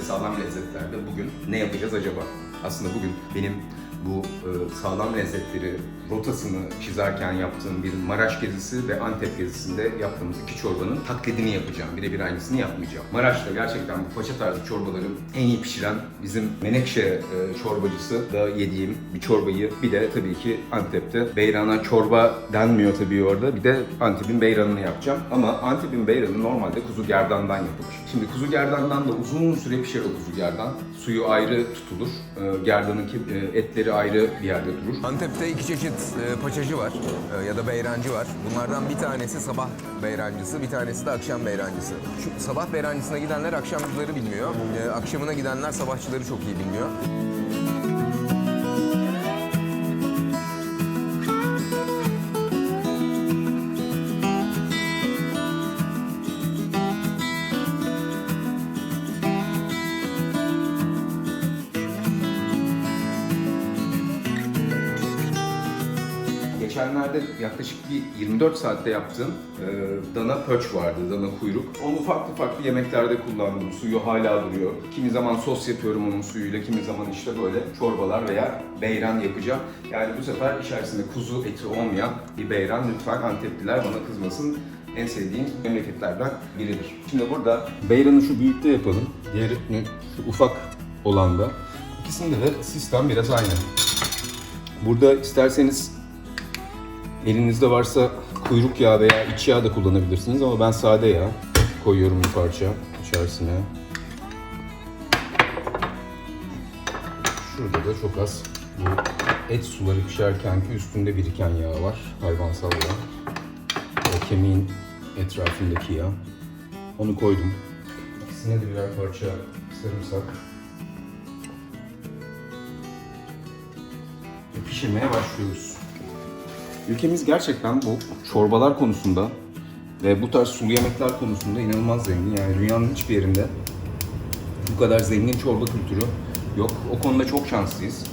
sağlam lezzetlerde bugün ne yapacağız acaba? Aslında bugün benim bu e, sağlam lezzetleri rotasını çizerken yaptığım bir Maraş gezisi ve Antep gezisinde yaptığımız iki çorbanın taklidini yapacağım. Birebir aynısını yapmayacağım. Maraş'ta gerçekten bu paça tarzı çorbaları en iyi pişiren bizim Menekşe e, çorbacısı da yediğim bir çorbayı bir de tabii ki Antep'te beyrana çorba denmiyor tabii orada. Bir de Antep'in beyranını yapacağım. Ama Antep'in beyranı normalde kuzu gerdandan yapılır. Şimdi kuzu gerdandan da uzun süre pişer o kuzu gerdan. Suyu ayrı tutulur. E, gerdanınki e, etleri ayrı bir yerde durur. Antep'te iki çeşit e, paçacı var e, ya da beyrancı var. Bunlardan bir tanesi sabah beyrancısı, bir tanesi de akşam beyrancısı. Şu sabah beyrancısına gidenler akşamcıları bilmiyor. E, akşamına gidenler sabahçıları çok iyi bilmiyor. Geçenlerde yaklaşık bir 24 saatte yaptığım e, dana pöç vardı, dana kuyruk. Onu farklı farklı yemeklerde kullandım. Suyu hala duruyor. Kimi zaman sos yapıyorum onun suyuyla, kimi zaman işte böyle çorbalar veya beyran yapacağım. Yani bu sefer içerisinde kuzu eti olmayan bir beyran. Lütfen Antepliler bana kızmasın. En sevdiğim memleketlerden biridir. Şimdi burada beyranı şu büyükte yapalım. Diğerini şu ufak olanda. İkisinde de sistem biraz aynı. Burada isterseniz Elinizde varsa kuyruk yağı veya iç yağ da kullanabilirsiniz ama ben sade yağ koyuyorum bir parça içerisine. Şurada da çok az bu et suları pişerken ki üstünde biriken yağ var. Hayvansal yağ. O kemiğin etrafındaki yağ. Onu koydum. İkisine de birer parça sarımsak. Pişirmeye başlıyoruz. Ülkemiz gerçekten bu çorbalar konusunda ve bu tarz sulu yemekler konusunda inanılmaz zengin. Yani dünyanın hiçbir yerinde bu kadar zengin çorba kültürü yok. O konuda çok şanslıyız.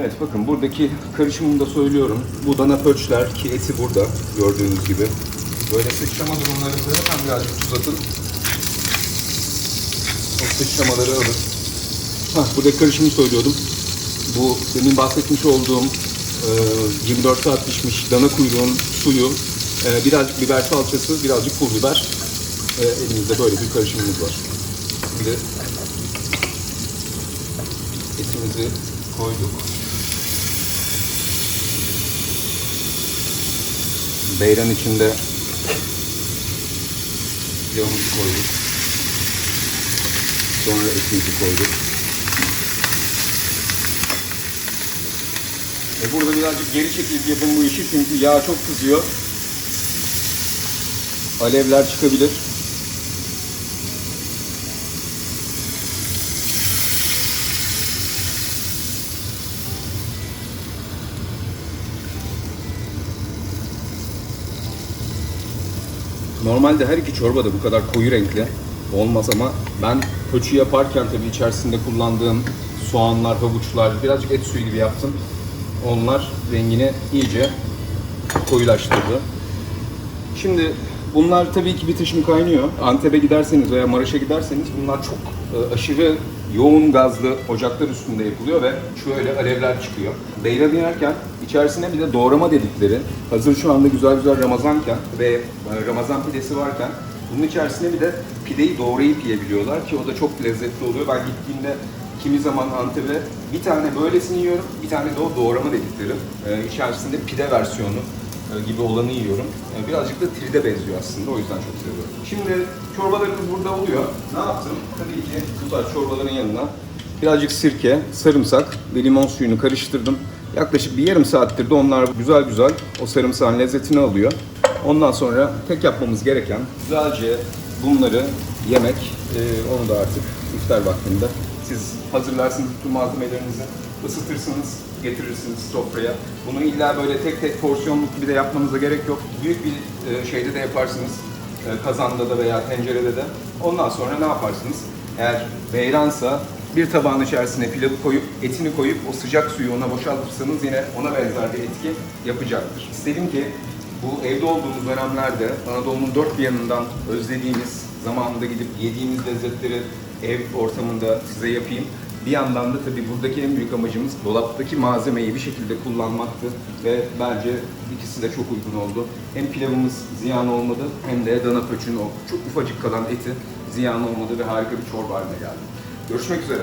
Evet bakın buradaki karışımını da söylüyorum. Bu dana pöçler ki eti burada gördüğünüz gibi. Böyle sıçrama durumlarında hemen birazcık tuz atın. O sıçramaları alın. Hah, buradaki karışımı söylüyordum. Bu demin bahsetmiş olduğum e, 24 saat pişmiş dana kuyruğun suyu, e, birazcık biber salçası, birazcık pul biber. E, elimizde böyle bir karışımımız var. Şimdi etimizi koyduk. Beyran içinde yağımızı koyduk. Sonra etimizi koyduk. E burada birazcık geri çekilip yapın bu işi çünkü yağ çok kızıyor. Alevler çıkabilir. Normalde her iki çorba da bu kadar koyu renkli olmaz ama ben köçü yaparken tabii içerisinde kullandığım soğanlar, havuçlar, birazcık et suyu gibi yaptım. Onlar rengini iyice koyulaştırdı. Şimdi bunlar tabii ki bitişim kaynıyor. Antep'e giderseniz veya Maraş'a giderseniz bunlar çok e, aşırı yoğun gazlı ocaklar üstünde yapılıyor ve şöyle alevler çıkıyor. Beyranı yerken içerisine bir de doğrama dedikleri, hazır şu anda güzel güzel Ramazanken ve e, Ramazan pidesi varken bunun içerisine bir de pideyi doğrayıp yiyebiliyorlar ki o da çok lezzetli oluyor. Ben gittiğimde kimi zaman Antep'e bir tane böylesini yiyorum, bir tane de o doğrama dedikleri. Ee, içerisinde pide versiyonu e, gibi olanı yiyorum. E, birazcık da tride benziyor aslında, o yüzden çok seviyorum. Şimdi çorbalarımız burada oluyor. Ne yaptım? Tabii ki bu tarz çorbaların yanına birazcık sirke, sarımsak ve limon suyunu karıştırdım. Yaklaşık bir yarım saattir de onlar güzel güzel o sarımsağın lezzetini alıyor. Ondan sonra tek yapmamız gereken güzelce bunları yemek. E, onu da artık iftar vaktinde siz hazırlarsınız bütün malzemelerinizi, ısıtırsınız, getirirsiniz sofraya. Bunu illa böyle tek tek porsiyonluk gibi de yapmanıza gerek yok. Büyük bir e, şeyde de yaparsınız, e, kazanda da veya tencerede de. Ondan sonra ne yaparsınız? Eğer beyransa bir tabağın içerisine pilavı koyup, etini koyup o sıcak suyu ona boşaltırsanız yine ona benzer bir etki yapacaktır. İstedim ki bu evde olduğumuz dönemlerde Anadolu'nun dört bir yanından özlediğimiz zamanında gidip yediğimiz lezzetleri ev ortamında size yapayım. Bir yandan da tabii buradaki en büyük amacımız dolaptaki malzemeyi bir şekilde kullanmaktı ve bence ikisi de çok uygun oldu. Hem pilavımız ziyan olmadı hem de dana pöçün o çok ufacık kalan eti ziyan olmadı ve harika bir çorba haline geldi. Görüşmek üzere.